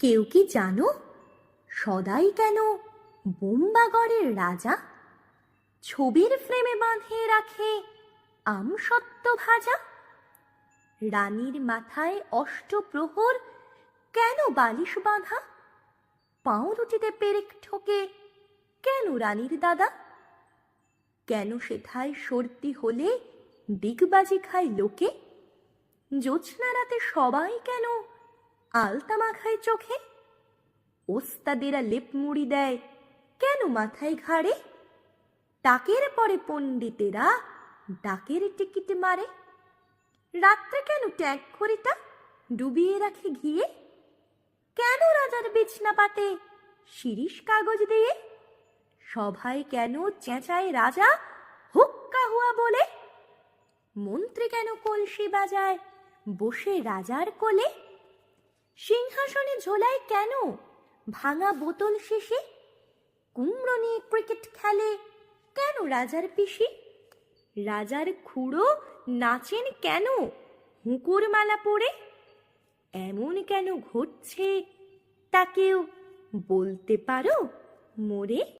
কেউ কি জানো? সদাই কেন বোম্বাগড়ের রাজা? ছবির ফ্রেমে বাঁধে রাখে আম সত্য ভাজা? রানীর মাথায় অষ্টপ্রহর কেন বালিশ বাঁধা? পাউরুটিতে পেরেক ঠোকে কেন রানীর দাদা? কেন সেথায় সর্দি হলে ডিগবাজি খায় লোকে? জ্যোৎস্না রাতে সবাই কেন আলতা মাখায় চোখে? ওস্তাদেরা লেপ মুড়ি দেয়, কেন মাথায় ঘাড়ে? টাকের পরে পণ্ডিতেরা ডাকের টিকিট মারে। রাত্রে কেন ট্যাগ খড়িটা ডুবিয়ে রাখে ঘিয়ে? কেন রাজার বিছনা পাতে শিরিষ কাগজ দিয়ে? সভায় কেন চেঁচায় রাজা হুক্কা হুয়া বলে? মন্ত্রী কেন কলসি বাজায়, বসে রাজার কোলে? সিংহাসনে ঝোলায় কেন? ভাঙা বোতল শেষে? কুমড়ো নিয়ে ক্রিকেট খেলে কেন রাজার পিসি? রাজার খুড়ো নাচেন কেন? হুঁকোর মালা পরে? এমন কেন ঘটছে তা কেউ বলতে পারো? মোরে